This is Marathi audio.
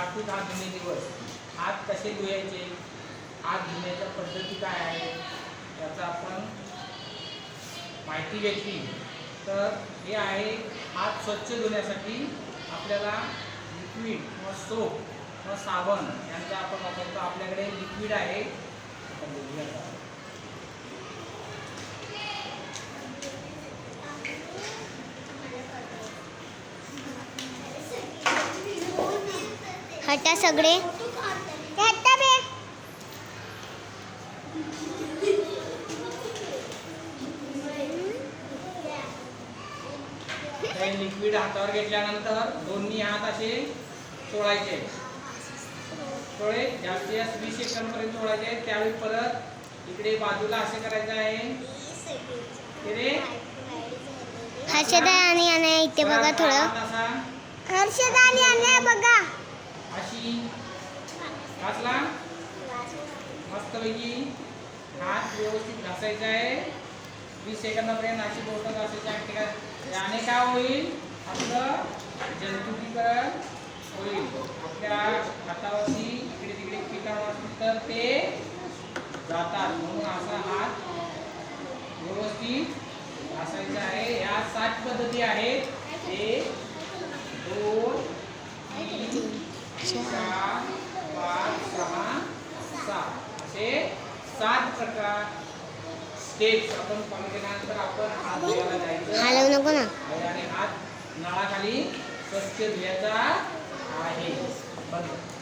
जागतिक हात धुणे दिवस. हात कसे धुवायचे? हात धुण्याच्या पद्धती काय आहे याचा आपण माहिती घेतली. तर हे आहे हात स्वच्छ धुण्यासाठी आपल्याला लिक्विड किंवा सोप किंवा साबण यांचा आपण वापरतो. आपल्याकडे लिक्विड आहे. हटा सगळे? हटा बे. लिक्विड हातावर घेतल्यानंतर दोन्ही हात असे चोळायचे चोळे जास्तीत जास्त वीस सेकंदपर्यंत चोळायचे त्यावेळी परत इकडे बाजूला असे करायचे आहे. इकडे. हर्षदा आणि इथे बघा थोडं. हर्षदा आणि अनया पैकी अशी मस्त मस्तपैकी. हात व्यवस्थित घासायचा आहे. वीस सेकंदापर्यंत अशी बोटं घासायची आहे. ठिकाणी याने काय होईल? आपलं जंतुकीकरण होईल. आपल्या हातावरती इकडे तिकडे किटाणू तर ते जातात. म्हणून असा हात व्यवस्थित घासायचा आहे. या सात पद्धती आहेत. चार पाच सहा सात असे सात प्रकार स्टेप्स आपण फॉलो केल्यानंतर आपण हात धुवायला जायचं नको ना. आणि हात नळाखाली स्वच्छ धुवायचा आहे. बंद.